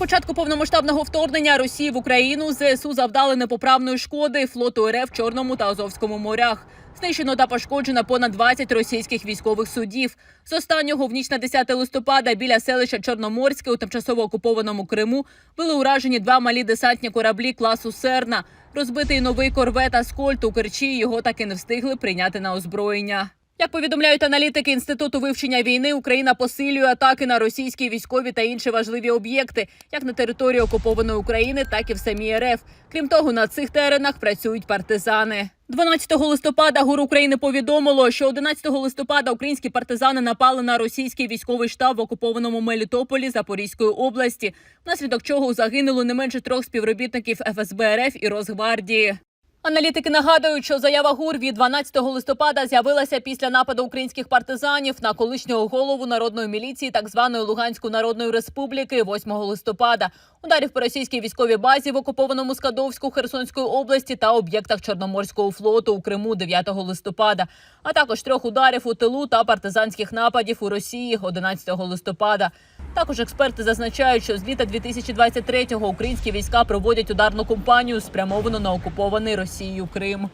початку повномасштабного вторгнення Росії в Україну ЗСУ завдали непоправної шкоди флоту РФ в Чорному та Азовському морях. Знищено та пошкоджено понад 20 російських військових судів. З останнього в ніч на 10 листопада біля селища Чорноморське у тимчасово окупованому Криму були уражені два малі десантні кораблі класу Серна. Розбитий новий корвет Аскольд у Керчі його таки не встигли прийняти на озброєння. Як повідомляють аналітики інституту вивчення війни, Україна посилює атаки на російські військові та інші важливі об'єкти, як на території окупованої України, так і в самій РФ. Крім того, на цих теренах працюють партизани. 12 листопада ГУР України повідомило, що 11 листопада українські партизани напали на російський військовий штаб в окупованому Мелітополі Запорізької області, внаслідок чого загинуло не менше трьох співробітників ФСБ РФ і Росгвардії. Аналітики нагадують, що заява ГУР від 12 листопада з'явилася після нападу українських партизанів на колишнього голову народної міліції так званої Луганської народної республіки 8 листопада. Ударів по російській військовій базі в окупованому Скадовську Херсонської області та об'єктах Чорноморського флоту у Криму 9 листопада, а також трьох ударів у тилу та партизанських нападів у Росії 11 листопада. Також експерти зазначають, що з літа 2023-го українські війська проводять ударну кампанію, спрямовану на окупований Росією Крим.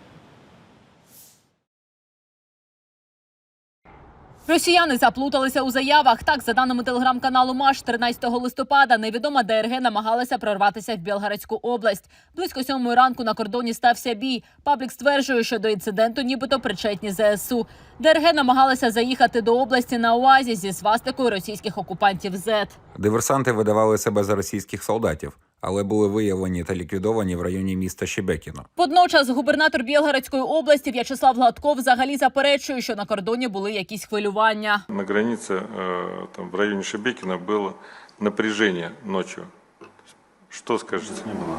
Росіяни заплуталися у заявах. Так, за даними телеграм-каналу Маш, 13 листопада невідома ДРГ намагалася прорватися в Білгородську область. Близько сьомої ранку на кордоні стався бій. Паблік стверджує, що до інциденту нібито причетні ЗСУ. ДРГ намагалася заїхати до області на УАЗі зі свастикою російських окупантів ЗЕТ. Диверсанти видавали себе за російських солдатів, але були виявлені та ліквідовані в районі міста Щебекіно. Водночас губернатор Білгородської області В'ячеслав Гладков взагалі заперечує, що на кордоні були якісь хвилювання. На границе, э, там, в районе Шебекина, было напряжение ночью. Что скажете? Не было.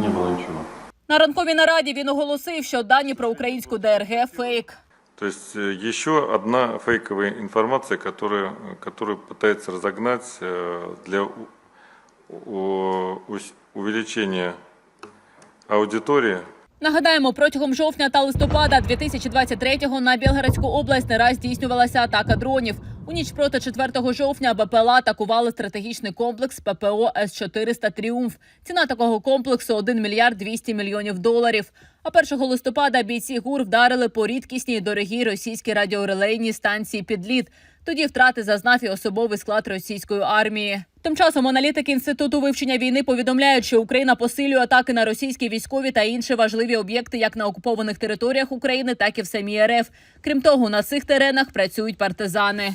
Не было ничего. На ранковій нараді він оголосив, що дані про українську ДРГ фейк. То есть э, еще одна фейковая информация, которую, которую пытается разогнать э, для у- у- ус- аудитории Нагадаємо, протягом жовтня та листопада 2023-го на Білгородську область не раз здійснювалася атака дронів. У ніч проти 4 жовтня БПЛА атакували стратегічний комплекс ППО С-400 «Тріумф». Ціна такого комплексу – 1 мільярд 200 мільйонів доларів. А 1 листопада бійці ГУР вдарили по рідкісній дорогій російській радіорелейній станції «Підліт». Тоді втрати зазнав і особовий склад російської армії. Тим часом аналітики інституту вивчення війни повідомляють, що Україна посилює атаки на російські військові та інші важливі об'єкти як на окупованих територіях України, так і в самій РФ. Крім того, на цих теренах працюють партизани.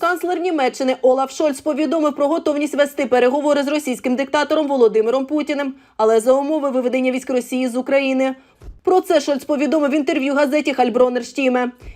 Канцлер Німеччини Олаф Шольц повідомив про готовність вести переговори з російським диктатором Володимиром Путіним, але за умови виведення військ Росії з України. Про це Шольц повідомив в інтерв'ю газеті Хальбронер.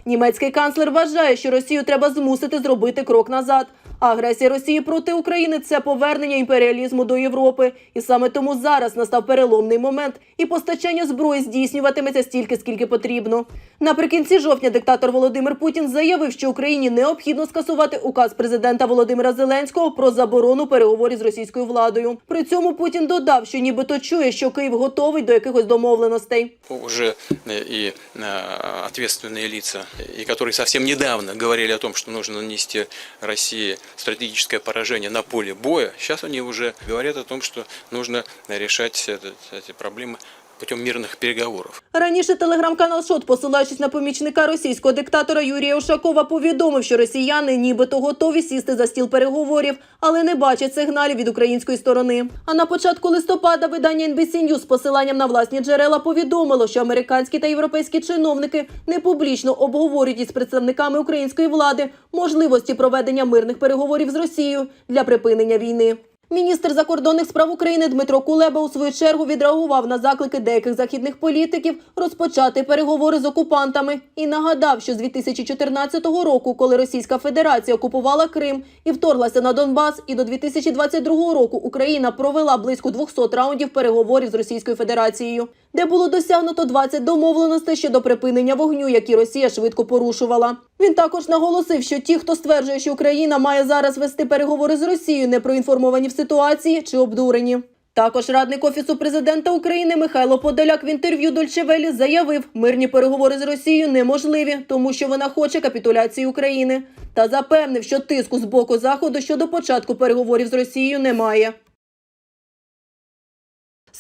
Німецький канцлер вважає, що Росію треба змусити зробити крок назад. Агресія Росії проти України це повернення імперіалізму до Європи. І саме тому зараз настав переломний момент, і постачання зброї здійснюватиметься стільки, скільки потрібно. Наприкінці жовтня диктатор Володимир Путін заявив, що Україні необхідно скасувати указ президента Володимира Зеленського про заборону переговорів з російською владою. При цьому Путін додав, що нібито чує, що Київ готовий до якихось домовленостей. уже э, и э, ответственные лица, и которые совсем недавно говорили о том, что нужно нанести России стратегическое поражение на поле боя, сейчас они уже говорят о том, что нужно решать этот- эти проблемы путем мирных переговоров. Раніше телеграм-канал Шот, посилаючись на помічника російського диктатора Юрія Ушакова, повідомив, що росіяни нібито готові сісти за стіл переговорів, але не бачать сигналів від української сторони. А на початку листопада видання NBC News з посиланням на власні джерела повідомило, що американські та європейські чиновники не публічно обговорюють із представниками української влади можливості проведення мирних переговорів з Росією для припинення війни. Міністр закордонних справ України Дмитро Кулеба у свою чергу відреагував на заклики деяких західних політиків розпочати переговори з окупантами і нагадав, що з 2014 року, коли Російська Федерація окупувала Крим і вторглася на Донбас, і до 2022 року Україна провела близько 200 раундів переговорів з Російською Федерацією, де було досягнуто 20 домовленостей щодо припинення вогню, які Росія швидко порушувала. Він також наголосив, що ті, хто стверджує, що Україна має зараз вести переговори з Росією, не проінформовані в ситуації чи обдурені. Також радник офісу президента України Михайло Подоляк в інтерв'ю Дольчевелі заявив, мирні переговори з Росією неможливі, тому що вона хоче капітуляції України. та запевнив, що тиску з боку заходу щодо початку переговорів з Росією немає.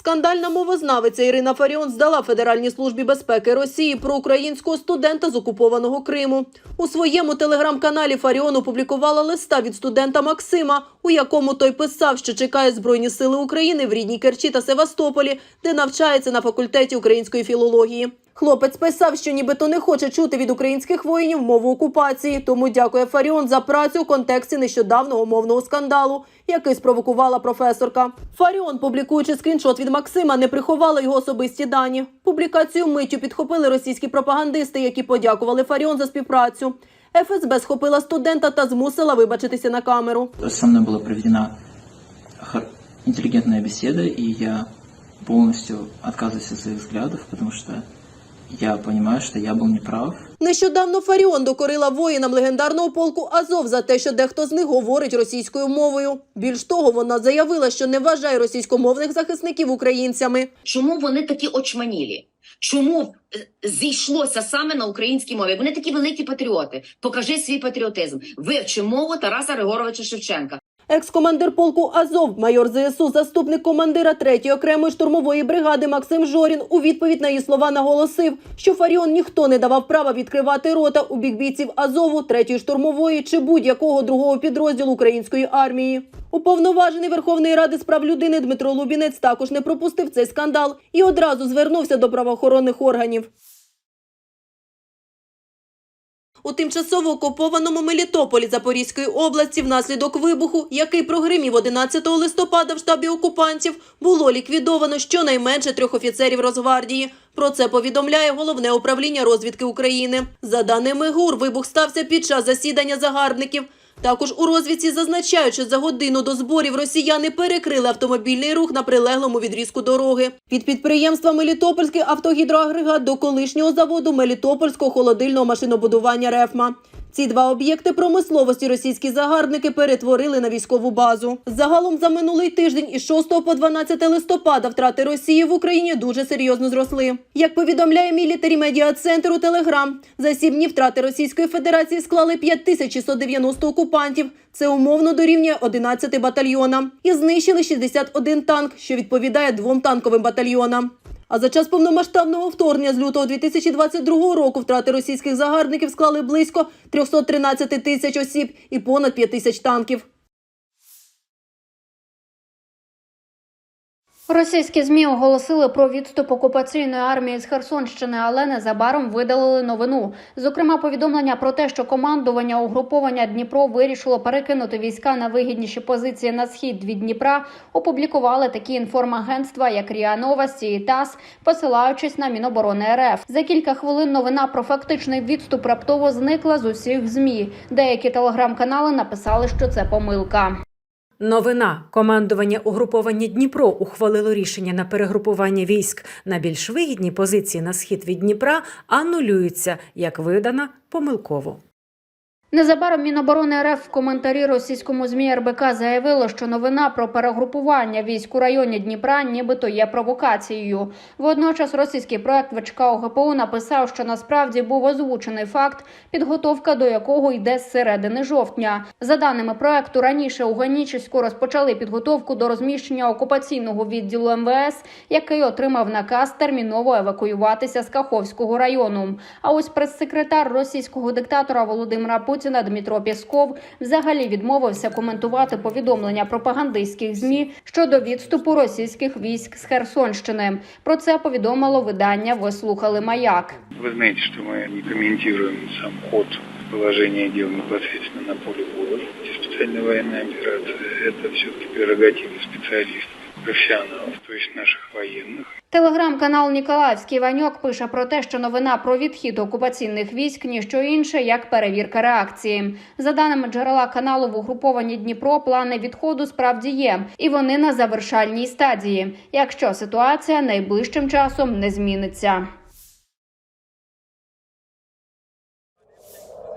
Скандальна мовознавиця Ірина Фаріон здала Федеральній службі безпеки Росії про українського студента з окупованого Криму. У своєму телеграм-каналі Фаріон опублікувала листа від студента Максима, у якому той писав, що чекає Збройні сили України в рідній Керчі та Севастополі, де навчається на факультеті української філології. Хлопець писав, що нібито не хоче чути від українських воїнів мову окупації, тому дякує Фаріон за працю у контексті нещодавнього мовного скандалу, який спровокувала професорка. Фаріон, публікуючи скріншот від Максима, не приховала його особисті дані. Публікацію миттю підхопили російські пропагандисти, які подякували Фаріон за співпрацю. ФСБ схопила студента та змусила вибачитися на камеру. со мной была проведена интеллигентная беседа, и я полностью отказываюсь от своих взглядов, потому что я понимаю, что я был неправ. Нещодавно Фаріон докорила воїнам легендарного полку Азов за те, що дехто з них говорить російською мовою. Більш того, вона заявила, що не вважає російськомовних захисників українцями. Чому вони такі очманілі? Чому е, зійшлося саме на українській мові? Вони такі великі патріоти. Покажи свій патріотизм. Вивчи мову Тараса Григоровича Шевченка. Екс-командир полку Азов, майор ЗСУ, заступник командира 3-ї окремої штурмової бригади Максим Жорін у відповідь на її слова наголосив, що Фаріон ніхто не давав права відкривати рота у бік бійців Азову, 3-ї штурмової чи будь-якого другого підрозділу української армії. Уповноважений Верховної Ради з прав людини Дмитро Лубінець також не пропустив цей скандал і одразу звернувся до правоохоронних органів. У тимчасово окупованому Мелітополі Запорізької області внаслідок вибуху, який прогримів 11 листопада в штабі окупантів, було ліквідовано щонайменше трьох офіцерів Росгвардії. Про це повідомляє головне управління розвідки України. За даними ГУР, вибух стався під час засідання загарбників. Також у розвідці зазначають, що за годину до зборів росіяни перекрили автомобільний рух на прилеглому відрізку дороги. Від підприємства Мелітопольський автогідроагрегат до колишнього заводу Мелітопольського холодильного машинобудування «Рефма». Ці два об'єкти промисловості російські загарбники перетворили на військову базу. Загалом за минулий тиждень із 6 по 12 листопада втрати Росії в Україні дуже серйозно зросли. Як повідомляє мілітарі медіа центр у Телеграм, за сім днів втрати Російської Федерації склали 5690 окупантів. Це умовно дорівнює 11 батальйонам. І знищили 61 танк, що відповідає двом танковим батальйонам. А за час повномасштабного вторгнення з лютого 2022 року втрати російських загарбників склали близько 313 тисяч осіб і понад 5 тисяч танків. Російські змі оголосили про відступ окупаційної армії з Херсонщини, але незабаром видалили новину. Зокрема, повідомлення про те, що командування угруповання Дніпро вирішило перекинути війська на вигідніші позиції на схід від Дніпра. Опублікували такі інформагентства, як Ріа Новості і ТАСС, посилаючись на Міноборони РФ. За кілька хвилин новина про фактичний відступ раптово зникла з усіх змі. Деякі телеграм-канали написали, що це помилка. Новина командування угруповання Дніпро ухвалило рішення на перегрупування військ на більш вигідні позиції на схід від Дніпра анулюється як видана помилково. Незабаром Міноборони РФ в коментарі російському змі РБК заявило, що новина про перегрупування військ у районі Дніпра нібито є провокацією. Водночас російський проект ВЧК ОГПУ написав, що насправді був озвучений факт, підготовка до якого йде з середини жовтня. За даними проекту, раніше у Ганічівську розпочали підготовку до розміщення окупаційного відділу МВС, який отримав наказ терміново евакуюватися з Каховського району. А ось прес-секретар російського диктатора Володимира Путіна Дмитро Пєсков взагалі відмовився коментувати повідомлення пропагандистських змі щодо відступу російських військ з Херсонщини. Про це повідомило видання. Ви слухали маяк. Вы знаете, что мы не комментируем сам ход положения дел непосредственно на поле боя. Специальная военная операция – это все-таки прерогатива специалистов, профессионалов, то есть наших воєнних. Телеграм-канал Ніколаївський Ваньок пише про те, що новина про відхід окупаційних військ ніщо інше як перевірка реакції. За даними джерела каналу в угруповані Дніпро, плани відходу справді є, і вони на завершальній стадії, якщо ситуація найближчим часом не зміниться.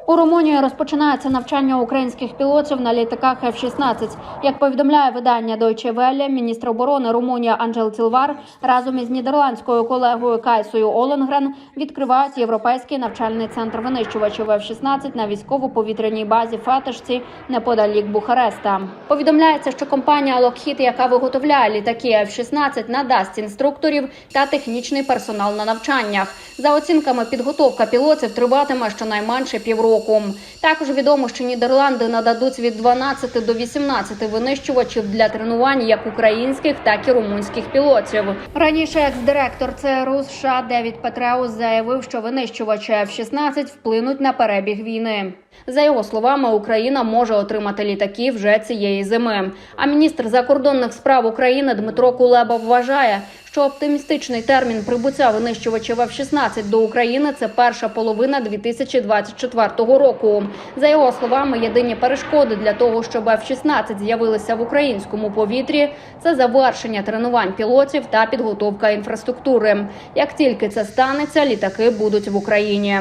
У Румунії розпочинається навчання українських пілотів на літаках F-16. Як повідомляє видання Deutsche Welle, міністр оборони Румунії Анджел Цілвар разом із нідерландською колегою Кайсою Оленгрен відкривають європейський навчальний центр винищувачів F-16 на військово-повітряній базі Фатишці неподалік Бухареста. Повідомляється, що компанія Lockheed, яка виготовляє літаки F-16, надасть інструкторів та технічний персонал на навчаннях. За оцінками, підготовка пілотів триватиме щонайменше півроку. Також відомо, що Нідерланди нададуть від 12 до 18 винищувачів для тренувань як українських, так і румунських пілотів. Раніше екс-директор ЦРУ США Девід Петреус заявив, що винищувачі F-16 вплинуть на перебіг війни. За його словами, Україна може отримати літаки вже цієї зими. А міністр закордонних справ України Дмитро Кулеба вважає, що оптимістичний термін прибуття винищувачів F-16 до України це перша половина 2024 року. За його словами, єдині перешкоди для того, щоб F-16 з'явилися в українському повітрі, це завершення тренувань пілотів та підготовка інфраструктури. Як тільки це станеться, літаки будуть в Україні.